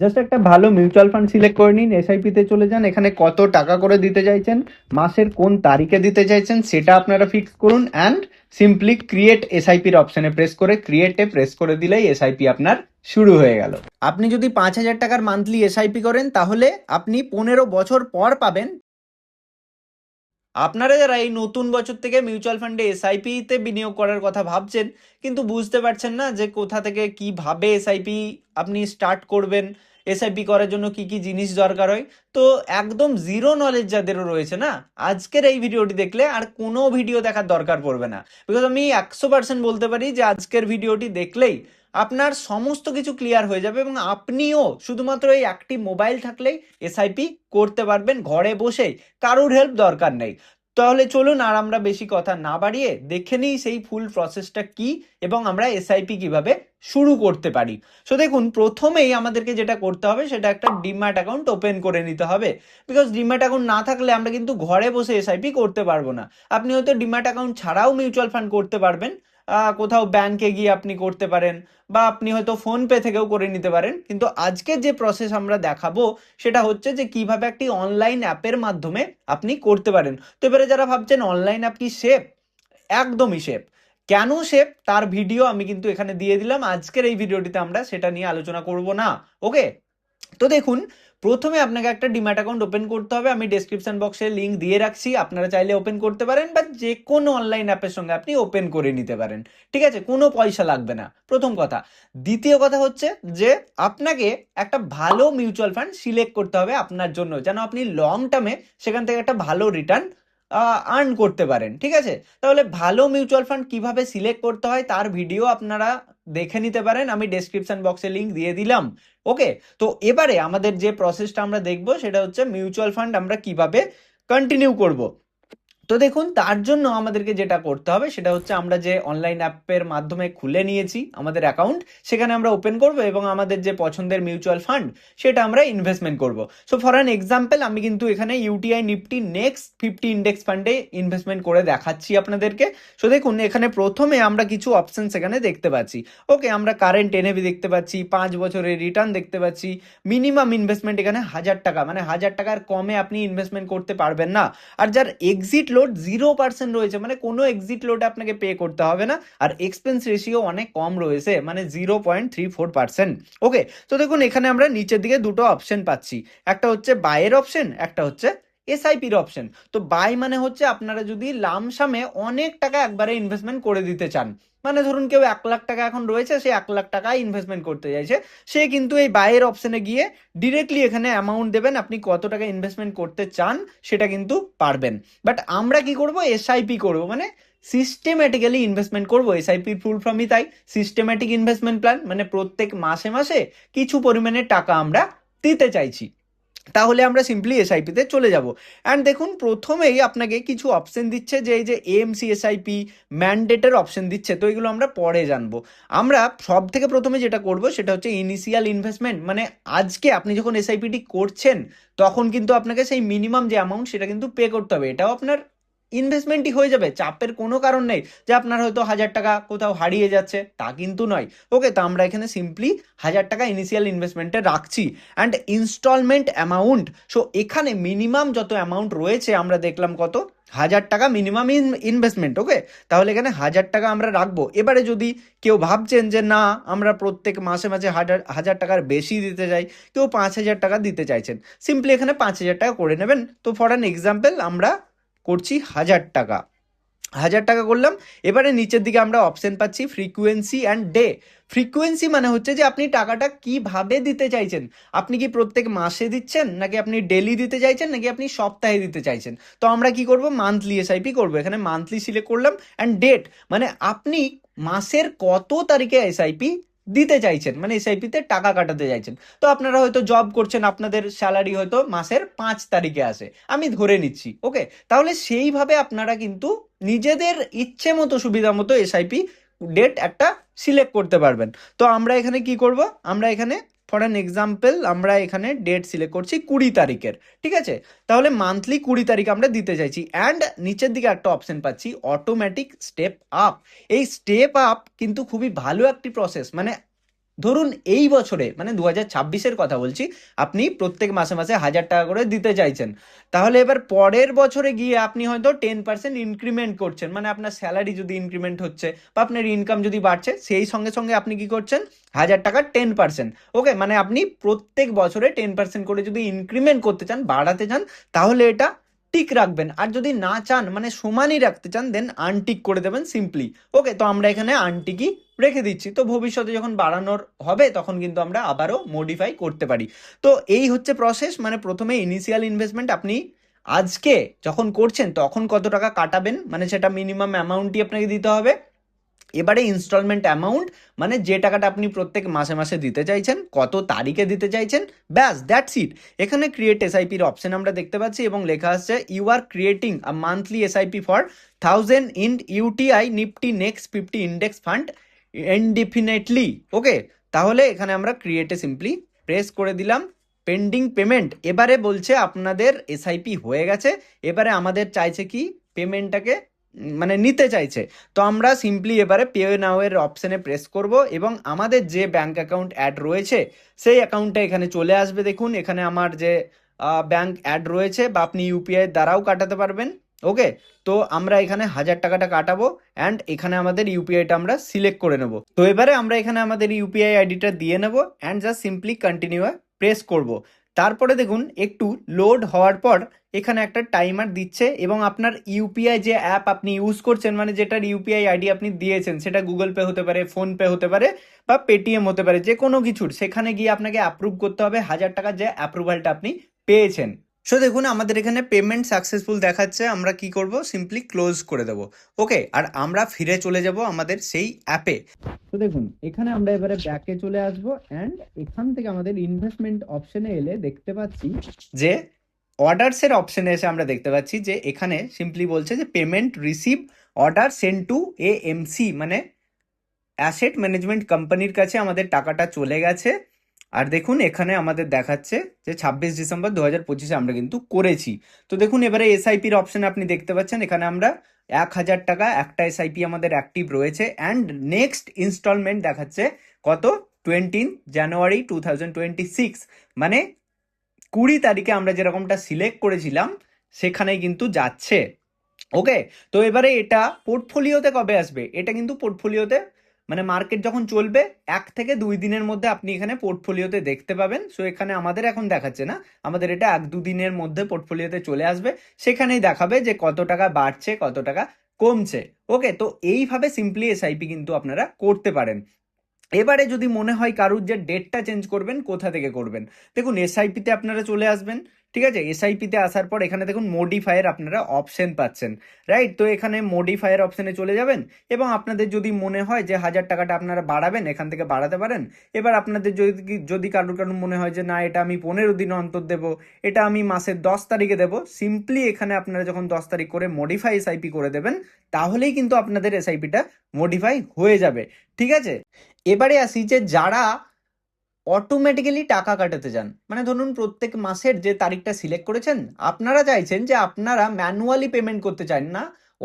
Just একটা ভালো mutual fund select করে নিন এসআইপি তে চলে যান, এখানে কত টাকা করে দিতে চাইছেন, মাসের কোন তারিখে দিতে চাইছেন সেটা আপনারা ফিক্স করুন অ্যান্ড সিম্পলি ক্রিয়েট এসআইপির অপশনে প্রেস করে ক্রিয়েটে প্রেস করে দিলেই এসআইপি আপনার শুরু হয়ে গেল। আপনি যদি পাঁচ হাজার টাকার মান্থলি এসআইপি করেন, তাহলে আপনি পনেরো বছর পর পাবেন আপনারা যারা এই নতুন বছর থেকে মিউচুয়াল ফান্ডে এসআইপি তে বিনিয়োগ করার কথা ভাবছেন, কিন্তু বুঝতে পারছেন না যে কোথা থেকে কীভাবে এসআইপি আপনি স্টার্ট করবেন এসআইপি করার জন্য কি কি জিনিস দরকার হয়। তো একদম জিরো নলেজ যাদেরও রয়েছে না, আজকের এই ভিডিওটি দেখলে আর কোনো ভিডিও দেখার দরকার পড়বে না। বিকজ আমি একশো পার্সেন্ট বলতে পারি যে আজকের ভিডিওটি দেখলেই আপনার সমস্ত কিছু ক্লিয়ার হয়ে যাবে এবং আপনিও শুধুমাত্র এই একটি মোবাইল থাকলেই এসআইপি করতে পারবেন, ঘরে বসেই। কারোর হেল্প দরকার নেই। তাহলে চলুন আর আমরা বেশি কথা না বাড়িয়ে দেখে নিই সেই ফুল প্রসেসটা কি এবং আমরা এসআইপি কীভাবে শুরু করতে পারি। সো দেখুন, প্রথমেই আমাদেরকে যেটা করতে হবে সেটা একটা ডিমার্ট অ্যাকাউন্ট ওপেন করে নিতে হবে। বিকজ ডিমার্ট অ্যাকাউন্ট না থাকলে আমরা কিন্তু ঘরে বসে এসআইপি করতে পারব না। আপনি হয়তো ডিমার্ট অ্যাকাউন্ট ছাড়াও মিউচুয়াল ফান্ড করতে পারবেন। কোথাও ব্যাংকে গিয়ে আপনি করতে পারেন বা আপনি হয়তো ফোন পে থেকেও করে নিতে পারেন। কিন্তু আজকে যে প্রসেস আমরা দেখাবো, সেটা হচ্ছে যে কীভাবে একটি অনলাইন অ্যাপের মাধ্যমে আপনি করতে পারেন। তো এবারে যারা ভাবছেন অনলাইন অ্যাপ কি সেফ একদমই সেফ কেন সেফ তার ভিডিও আমি কিন্তু এখানে দিয়ে দিলাম। আজকের এই ভিডিওটিতে আমরা সেটা নিয়ে আলোচনা করব না। ওকে তো দেখুন প্রথমে আপনাকে একটা ডিম্যাট অ্যাকাউন্ট ওপেন করতে হবে। আমি ডিসক্রিপশন বক্সে লিঙ্ক দিয়ে রাখছি। আপনারা চাইলে ওপেন করতে পারেন বা যে কোনো অনলাইন অ্যাপের সঙ্গে আপনি ওপেন করে নিতে পারেন। ঠিক আছে? কোনো পয়সা লাগবে না। প্রথম কথা। দ্বিতীয় কথা হচ্ছে যে, আপনাকে একটা ভালো মিউচুয়াল ফান্ড সিলেক্ট করতে হবে আপনার জন্য। যেন আপনি লং টার্মে সেখান থেকে একটা ভালো রিটার্ন আর্ন করতে পারেন, ঠিক আছে? তাহলে ভালো মিউচুয়াল ফান্ড কীভাবে সিলেক্ট করতে হয় তার ভিডিও আপনারা দেখে নিতে পারেন, আমি ডেসক্রিপশন বক্সে লিঙ্ক দিয়ে দিলাম ওকে তো এবারে আমাদের যে প্রসেসটা আমরা দেখব সেটা হচ্ছে মিউচুয়াল ফান্ড আমরা কীভাবে কন্টিনিউ করব। তো দেখুন, তার জন্য আমাদেরকে যেটা করতে হবে, সেটা হচ্ছে আমরা যে অনলাইন অ্যাপের মাধ্যমে খুলে নিয়েছি আমাদের অ্যাকাউন্ট সেখানে আমরা ওপেন করব এবং আমাদের যে পছন্দের মিউচুয়াল ফান্ড সেটা আমরা ইনভেস্টমেন্ট করব। সো ফর অ্যান এক্সাম্পল আমি কিন্তু এখানে UTI Nifty next fifty index ফান্ডে ইনভেস্টমেন্ট করে দেখাচ্ছি আপনাদেরকে। সো দেখুন, এখানে প্রথমে আমরা কিছু অপশন এখানে দেখতে পাচ্ছি। ওকে আমরা কারেন্ট এনএভি দেখতে পাচ্ছি, পাঁচ বছরের রিটার্ন দেখতে পাচ্ছি। মিনিমাম ইনভেস্টমেন্ট এখানে হাজার টাকা মানে হাজার টাকার কমে আপনি ইনভেস্টমেন্ট করতে পারবেন না। আর যার এক্সিট লোড জিরো পার্সেন্ট রয়েছে মানে কোনো এক্সিট লোড আপনাকে পে করতে হবে না। আর এক্সপেন্স রেশিও অনেক কম রয়েছে মানে zero point three four percent okay তো দেখুন, এখানে আমরা নিচের দিকে দুটো অপশন পাচ্ছি। একটা হচ্ছে বাইয়ের অপশন একটা হচ্ছে এসআইপির অপশন তো বাই মানে হচ্ছে আপনারা যদি লামসামে অনেক টাকা একবারে ইনভেস্টমেন্ট করে দিতে চান। মানে ধরুন কেউ এক লাখ টাকা এখন রয়েছে, সে এক লাখ টাকা ইনভেস্টমেন্ট করতে চাইছে। সে কিন্তু এই বাইয়ের অপশনে গিয়ে ডিরেক্টলি এখানে অ্যামাউন্ট দেবেন, আপনি কত টাকা ইনভেস্টমেন্ট করতে চান সেটা কিন্তু পারবেন। বাট আমরা কি করব? এসআইপি করব মানে সিস্টেম্যাটিক্যালি ইনভেস্টমেন্ট করব। এসআইপির ফুল ফর্মই তাই। সিস্টেম্যাটিক ইনভেস্টমেন্ট প্ল্যান মানে প্রত্যেক মাসে মাসে কিছু পরিমাণে টাকা আমরা দিতে চাইছি। তাহলে আমরা সিম্পলি এসআইপিতে চলে যাব। অ্যান্ড দেখুন, প্রথমেই আপনাকে কিছু অপশন দিচ্ছে যে, এই যে এএমসি এসআইপি ম্যান্ডেটের অপশন দিচ্ছে, তো এগুলো আমরা পরে জানব। আমরা সব থেকে প্রথমে যেটা করব, সেটা হচ্ছে ইনিশিয়াল ইনভেস্টমেন্ট মানে আজকে আপনি যখন এসআইপিটি করছেন, তখন কিন্তু আপনাকে সেই মিনিমাম যে অ্যামাউন্ট সেটা কিন্তু পে করতে হবে। এটাও আপনার ইনভেস্টমেন্টই হয়ে যাবে, চাপের কোনো কারণ নেই যে আপনার হয়তো হাজার টাকা কোথাও হারিয়ে যাচ্ছে, তা কিন্তু নয়। ওকে তো আমরা এখানে সিম্পলি হাজার টাকা ইনিশিয়াল ইনভেস্টমেন্টে রাখছি। অ্যান্ড ইনস্টলমেন্ট অ্যামাউন্ট সো এখানে মিনিমাম যত অ্যামাউন্ট রয়েছে, আমরা দেখলাম কত? হাজার টাকা মিনিমাম ইনভেস্টমেন্ট ওকে তাহলে এখানে হাজার টাকা আমরা রাখব। এবারে যদি কেউ ভাবছেন যে না, আমরা প্রত্যেক মাসে মাসে হাজার হাজার টাকার বেশি দিতে চাই, কেউ পাঁচ হাজার টাকা দিতে চাইছেন। সিম্পলি এখানে পাঁচ হাজার টাকা করে নেবেন। তো ফর অ্যান এক্সাম্পল আমরা করছি হাজার টাকা। হাজার টাকা করলাম। এবারে নিচের দিকে আমরা অপশন পাচ্ছি ফ্রিকুয়েন্সি অ্যান্ড ডে ফ্রিকুয়েন্সি মানে হচ্ছে যে আপনি টাকাটা কীভাবে দিতে চাইছেন? আপনি কি প্রত্যেক মাসে দিচ্ছেন? নাকি আপনি ডেলি দিতে চাইছেন? নাকি আপনি সপ্তাহে দিতে চাইছেন? তো আমরা কি করব? মান্থলি এসআইপি করব। এখানে মান্থলি সিলেক্ট করলাম অ্যান্ড ডেট মানে আপনি মাসের কত তারিখে এসআইপি দিতে চাইছেন মানে এসআইপিতে টাকা কাটাতে চাইছেন। তো আপনারা হয়তো জব করছেন, আপনাদের স্যালারি হয়তো মাসের পাঁচ তারিখে আসে। আমি ধরে নিচ্ছি ওকে তাহলে সেইভাবে আপনারা কিন্তু নিজেদের ইচ্ছে মতো, সুবিধা মতো এসআইপি ডেট একটা সিলেক্ট করতে পারবেন। তো আমরা এখানে কি করব? আমরা এখানে ফর অ্যান এক্সাম্পল আমরা এখানে ডেট সিলেক্ট করছি কুড়ি তারিখের, ঠিক আছে? তাহলে মান্থলি কুড়ি তারিখ আমরা দিতে চাইছি। অ্যান্ড নিচের দিকে একটা অপশন পাচ্ছি অটোমেটিক স্টেপ আপ এই স্টেপ আপ কিন্তু খুবই ভালো একটি প্রসেস মানে ধরুন এই বছরে মানে দু হাজার ছাব্বিশের কথা বলছি, আপনি প্রত্যেক মাসে মাসে হাজার টাকা করে দিতে চাইছেন। তাহলে এবার পরের বছরে গিয়ে আপনি হয়তো টেন পার্সেন্ট ইনক্রিমেন্ট করছেন মানে আপনার স্যালারি যদি ইনক্রিমেন্ট হচ্ছে বা আপনার ইনকাম যদি বাড়ছে, সেই সঙ্গে সঙ্গে আপনি কি করছেন? হাজার টাকার টেন পার্সেন্ট ওকে মানে আপনি প্রত্যেক বছরে টেন পার্সেন্ট করে যদি ইনক্রিমেন্ট করতে চান, বাড়াতে চান, তাহলে এটা টিক রাখবেন। আর যদি না চান মানে সমানই রাখতে চান দেন আনটিক করে দেবেন সিম্পলি ওকে তো আমরা এখানে আনটিকই রেখে দিচ্ছি। তো ভবিষ্যতে যখন বাড়ানোর হবে, তখন কিন্তু আমরা আবারও মডিফাই করতে পারি। তো এই হচ্ছে প্রসেস মানে প্রথমে ইনিশিয়াল ইনভেস্টমেন্ট আপনি আজকে যখন করছেন, তখন কত টাকা কাটাবেন মানে সেটা মিনিমাম অ্যামাউন্টই আপনাকে দিতে হবে। এবারে ইনস্টলমেন্ট অ্যামাউন্ট মানে যে টাকাটা আপনি প্রত্যেক মাসে মাসে দিতে চাইছেন, কত তারিখে দিতে চাইছেন, ব্যাস দ্যাটস ইট এখানে ক্রিয়েট এসআইপির অপশন আমরা দেখতে পাচ্ছি এবং লেখা আসছে you are creating a monthly SIP for thousand in UTI Nifty next fifty index fund indefinitely okay তাহলে এখানে আমরা ক্রিয়েটে সিম্পলি প্রেস করে দিলাম পেন্ডিং পেমেন্ট এবারে বলছে আপনাদের এসআইপি হয়ে গেছে, এবারে আমাদের চাইছে কি? পেমেন্টটাকে মানে নিতে চাইছে। তো আমরা সিম্পলি এবারে পে নাও এর অপশনে প্রেস করব এবং আমাদের যে ব্যাঙ্ক অ্যাকাউন্ট অ্যাড রয়েছে, সেই অ্যাকাউন্টটা এখানে চলে আসবে। দেখুন, এখানে আমার যে ব্যাঙ্ক অ্যাড রয়েছে, বা আপনি ইউপিআই দ্বারাও কাটাতে পারবেন। ওকে তো আমরা এখানে হাজার টাকাটা কাটাবো অ্যান্ড এখানে আমাদের ইউপিআইটা আমরা সিলেক্ট করে নেব। তো এবারে আমরা এখানে আমাদের ইউপিআই আইডিটা দিয়ে নেব and just simply continue press করব। তারপরে দেখুন, একটু লোড হওয়ার পর এখানে একটা টাইমার দিচ্ছে এবং আপনার ইউপিআই যে অ্যাপ আপনি ইউজ করছেন মানে যেটার ইউপিআই আইডি আপনি দিয়েছেন, সেটা গুগল পে হতে পারে ফোন পে হতে পারে বা পেটিএম হতে পারে যে কোনো কিছুর, সেখানে গিয়ে আপনাকে অ্যাপ্রুভ করতে হবে হাজার টাকার যে অ্যাপ্রুভালটা আপনি পেয়েছেন। সো দেখুন আমাদের এখানে পেমেন্ট সাকসেসফুল দেখাচ্ছে। আমরা কি করব? সিম্পলি ক্লোজ করে দেব। ওকে আর আমরা ফিরে চলে যাব আমাদের সেই অ্যাপে তো দেখুন এখানে আমরা এবারে ব্যাকে চলে আসব অ্যান্ড এখান থেকে আমাদের ইনভেস্টমেন্ট অপশনে এলে দেখতে পাচ্ছি যে অর্ডারসের অপশনে এসে আমরা দেখতে পাচ্ছি যে এখানে সিম্পলি বলছে যে payment receive order send to A MC মানে অ্যাসেট ম্যানেজমেন্ট কোম্পানির কাছে আমাদের টাকাটা চলে গেছে। আর দেখুন, এখানে আমাদের দেখাচ্ছে যে ছাব্বিশ ডিসেম্বর দু হাজার পঁচিশে আমরা কিন্তু করেছি। তো দেখুন, এবারে এসআইপির অপশন আপনি দেখতে পাচ্ছেন, এখানে আমরা এক হাজার টাকা একটা এসআইপি আমাদের অ্যাক্টিভ রয়েছে। অ্যান্ড নেক্সট ইনস্টলমেন্ট দেখাচ্ছে কত? Twentieth January two thousand twenty six মানে কুড়ি তারিখে আমরা যেরকমটা সিলেক্ট করেছিলাম, সেখানেই কিন্তু যাচ্ছে। ওকে তো এবারে এটা পোর্টফোলিওতে কবে আসবে? এটা কিন্তু পোর্টফোলিওতে মানে মার্কেট যখন চলবে, এক থেকে দুই দিনের মধ্যে আপনি এখানে পোর্টফোলিওতে দেখতে পাবেন। সো এখানে আমাদের এখন দেখাচ্ছে না। আমাদের এটা এক দুদিনের মধ্যে পোর্টফোলিওতে চলে আসবে। সেখানেই দেখাবে যে কত টাকা বাড়ছে, কত টাকা কমছে। ওকে তো এইভাবে সিম্পলি এসআইপি কিন্তু আপনারা করতে পারেন। এবারে যদি মনে হয় কারুর যে ডেটটা চেঞ্জ করবেন, কোথা থেকে করবেন? দেখুন এসআইপিতে আপনারা চলে আসবেন। ঠিক আছে? এসআইপিতে আসার পর এখানে দেখুন মডিফায়ার আপনারা অপশন পাচ্ছেন রাইট তো এখানে মডিফায়ার অপশনে চলে যাবেন এবং আপনাদের যদি মনে হয় যে হাজার টাকাটা আপনারা বাড়াবেন, এখান থেকে বাড়াতে পারেন। এবার আপনাদের যদি যদি কারুর কারুর মনে হয় যে না, এটা আমি পনেরো দিন অন্তর দেবো, এটা আমি মাসের দশ তারিখে দেবো সিম্পলি এখানে আপনারা যখন দশ তারিখ করে মডিফাই এসআইপি করে দেবেন, তাহলেই কিন্তু আপনাদের এসআইপিটা মডিফাই হয়ে যাবে, ঠিক আছে? এবারে আসি যে যারা অটোমেটিক্যালি টাকা কাটাতে চান মানে ধরুন প্রত্যেক মাসের যে তারিখটা সিলেক্ট করেছেন, আপনারা চাইছেন যে আপনারা ম্যানুয়ালি পেমেন্ট করতে চান না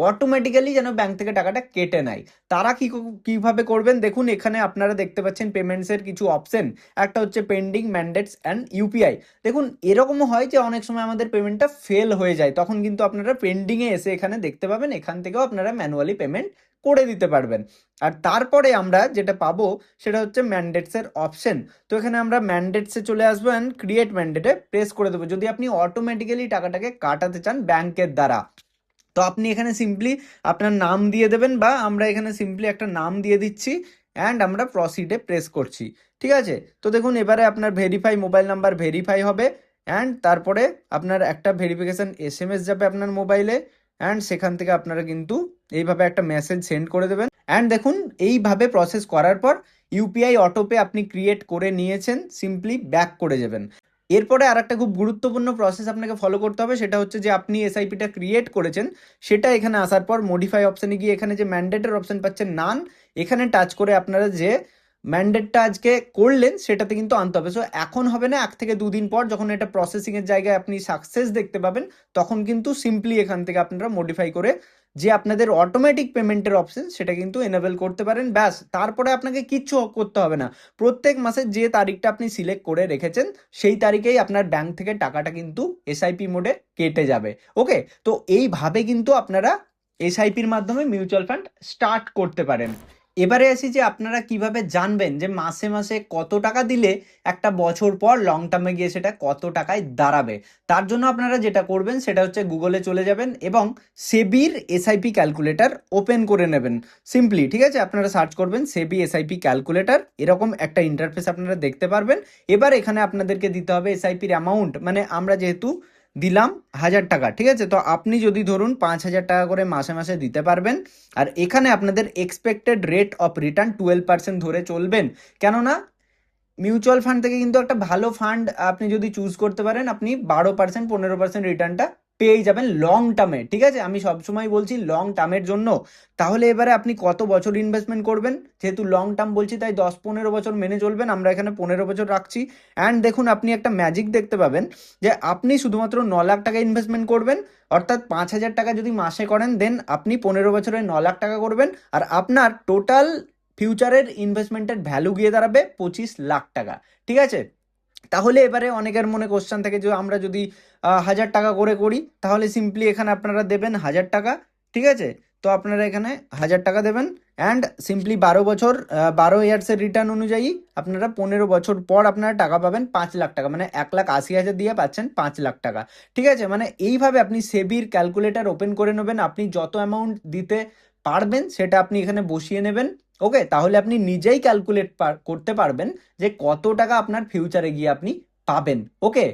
অটোমেটিক্যালি যেন ব্যাংক থেকে টাকাটা কেটে নেয়। তারা কি কীভাবে করবেন? দেখুন, এখানে আপনারা দেখতে পাচ্ছেন পেমেন্টসের কিছু অপশন একটা হচ্ছে পেন্ডিং ম্যান্ডেটস অ্যান্ড ইউপিআই দেখুন, এরকমও হয় যে অনেক সময় আমাদের পেমেন্টটা ফেল হয়ে যায়। তখন কিন্তু আপনারা পেন্ডিংয়ে এসে এখানে দেখতে পাবেন, এখান থেকেও আপনারা ম্যানুয়ালি পেমেন্ট করে দিতে পারবেন। আর তারপরে আমরা যেটা পাবো সেটা হচ্ছে ম্যান্ডেটসের অপশন তো এখানে আমরা ম্যান্ডেটসে চলে আসব অ্যান্ড ক্রিয়েট ম্যান্ডেটে প্রেস করে দেবো। যদি আপনি অটোমেটিক্যালি টাকাটাকে কাটাতে চান ব্যাংকের দ্বারা। তো আপনি এখানে সিম্পলি আপনার নাম দিয়ে দেবেন বা আমরা এখানে সিম্পলি একটা নাম দিয়ে দিচ্ছি অ্যান্ড আমরা প্রসিডে প্রেস করছি। ঠিক আছে? তো দেখুন, এবারে আপনার ভেরিফাই মোবাইল নাম্বার ভেরিফাই হবে অ্যান্ড তারপরে আপনার একটা ভেরিফিকেশান এস এস যাবে আপনার মোবাইলে অ্যান্ড সেখান থেকে আপনারা কিন্তু এইভাবে একটা মেসেজ সেন্ড করে দেবেন। অ্যান্ড দেখুন, এইভাবে প্রসেস করার পর ইউপিআই অটোপে আপনি ক্রিয়েট করে নিয়েছেন সিম্পলি ব্যাক করে যাবেন এরপরে আর একটা খুব গুরুত্বপূর্ণ প্রসেস আপনাকে ফলো করতে হবে, সেটা হচ্ছে যে আপনি এসআইপিটা ক্রিয়েট করেছেন, সেটা এখানে আসার পর মডিফাই অপশানে গিয়ে এখানে যে ম্যান্ডেটের অপশান পাচ্ছেন নান এখানে টাচ করে আপনারা যে ম্যান্ডেটটা আজকে করলেন, সেটাতে কিন্তু আনতে হবে। সো এখন হবে না, এক থেকে দুদিন পর যখন এটা প্রসেসিংয়ের জায়গায় আপনি সাকসেস দেখতে পাবেন, তখন কিন্তু সিম্পলি এখান থেকে আপনারা মডিফাই করে যে আপনাদের অটোমেটিক পেমেন্টের অপশন সেটা কিন্তু এনেবল করতে পারেন। ব্যাস, তারপরে আপনাকে কিচ্ছু করতে হবে না। প্রত্যেক মাসের যে তারিখটা আপনি সিলেক্ট করে রেখেছেন, সেই তারিখেই আপনার ব্যাংক থেকে টাকাটা কিন্তু এসআইপি মোডে কেটে যাবে। ওকে তো, এইভাবে কিন্তু আপনারা এসআইপির মাধ্যমে মিউচুয়াল ফান্ড স্টার্ট করতে পারেন। এবারে আসি যে আপনারা কীভাবে জানবেন যে মাসে মাসে কত টাকা দিলে একটা বছর পর লং টার্মে গিয়ে সেটা কত টাকায় দাঁড়াবে? তার জন্য আপনারা যেটা করবেন সেটা হচ্ছে গুগলে চলে যাবেন এবং সেবির এসআইপি ক্যালকুলেটর ওপেন করে নেবেন। সিম্পলি ঠিক আছে? আপনারা সার্চ করবেন সেবি এসআইপি ক্যালকুলেটর এরকম একটা ইন্টারফেস আপনারা দেখতে পারবেন। এবার এখানে আপনাদেরকে দিতে হবে এসআইপির অ্যামাউন্ট মানে আমরা যেহেতু দিলাম হাজার টাকা, ঠিক আছে? তো আপনি যদি ধরুন পাঁচ হাজার টাকা করে মাসে মাসে দিতে পারবেন, আর এখানে আপনাদের expected rate of return twelve percent ধরে চলবেন। কেননা মিউচুয়াল ফান্ড থেকে কিন্তু একটা ভালো ফান্ড আপনি যদি চুজ করতে পারেন, আপনি বারো পার্সেন্ট পনেরো পার্সেন্ট রিটার্নটা পেয়েই যাবেন লং টার্মে ঠিক আছে? আমি সবসময় বলছি লং টার্মের জন্য। তাহলে এবারে আপনি কত বছর ইনভেস্টমেন্ট করবেন? যেহেতু লং টার্ম বলছি, তাই দশ পনেরো বছর মেনে চলবেন। আমরা এখানে পনেরো বছর রাখছি। অ্যান্ড দেখুন, আপনি একটা ম্যাজিক দেখতে পাবেন যে, আপনি শুধুমাত্র ন লাখ টাকা ইনভেস্টমেন্ট করবেন। অর্থাৎ পাঁচ হাজার টাকা যদি মাসে করেন দেন আপনি পনেরো বছরে ন লাখ টাকা করবেন। আর আপনার টোটাল ফিউচারের ইনভেস্টমেন্টের ভ্যালু গিয়ে দাঁড়াবে পঁচিশ লাখ টাকা, ঠিক আছে? তাহলে এবারে অনেকের মনে কোশ্চেন থাকে যে আমরা যদি হাজার টাকা করে করি, তাহলে সিম্পলি এখানে আপনারা দেবেন হাজার টাকা, ঠিক আছে? তো আপনারা এখানে হাজার টাকা দেবেন অ্যান্ড সিম্পলি বারো বছর বারো ইয়ার্সের রিটার্ন অনুযায়ী আপনারা পনেরো বছর পর আপনারা টাকা পাবেন পাঁচ লাখ টাকা মানে এক লাখ আশি হাজার দিয়ে পাচ্ছেন পাঁচ লাখ টাকা, ঠিক আছে? মানে এইভাবে আপনি সেবির ক্যালকুলেটর ওপেন করে নেবেন, আপনি যত অ্যামাউন্ট দিতে পারবেন, সেটা আপনি এখানে বসিয়ে নেবেন। ওকে তাহলে আপনি নিজেই ক্যালকুলেট করতে পারবেন যে কত টাকা আপনার ফিউচারে গিয়ে আপনি পাবেন। ওকে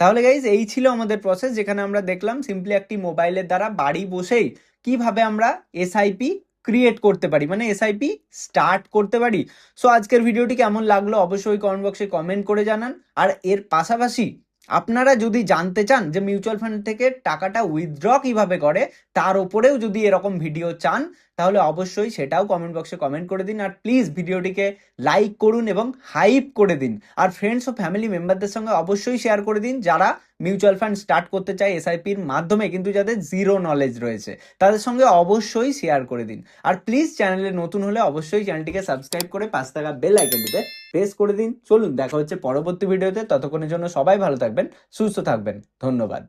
তাহলে গাইজ এই ছিল আমাদের প্রসেস যেখানে আমরা দেখলাম সিম্পলি একটি মোবাইলের দ্বারা বাড়ি বসেই কীভাবে আমরা এসআইপি ক্রিয়েট করতে পারি মানে এসআইপি স্টার্ট করতে পারি। সো আজকের ভিডিওটি কেমন লাগল অবশ্যই কমেন্ট বক্সে কমেন্ট করে জানান। আর এর পাশাপাশি আপনারা যদি জানতে চান যে মিউচুয়াল ফান্ড থেকে টাকাটা উইথড্র কীভাবে করে, তার উপরেও যদি এরকম ভিডিও চান তাহলে অবশ্যই সেটাও কমেন্ট বক্সে কমেন্ট করে দিন আর প্লিজ ভিডিওটিকে লাইক করুন এবং হাইপ করে দিন। আর ফ্রেন্ডস ও ফ্যামিলি মেম্বারদের সঙ্গে অবশ্যই শেয়ার করে দিন যারা মিউচুয়াল ফান্ড স্টার্ট করতে চায় এসআইপির মাধ্যমে কিন্তু যাদের জিরো নলেজ রয়েছে, তাদের সঙ্গে অবশ্যই শেয়ার করে দিন। আর প্লিজ চ্যানেলে নতুন হলে অবশ্যই চ্যানেলটিকে সাবস্ক্রাইব করে পাঁচ টাকা বেল আইকনটিতে প্রেস করে দিন। চলুন, দেখা হচ্ছে পরবর্তী ভিডিওতে ততক্ষণের জন্য সবাই ভালো থাকবেন, সুস্থ থাকবেন। ধন্যবাদ।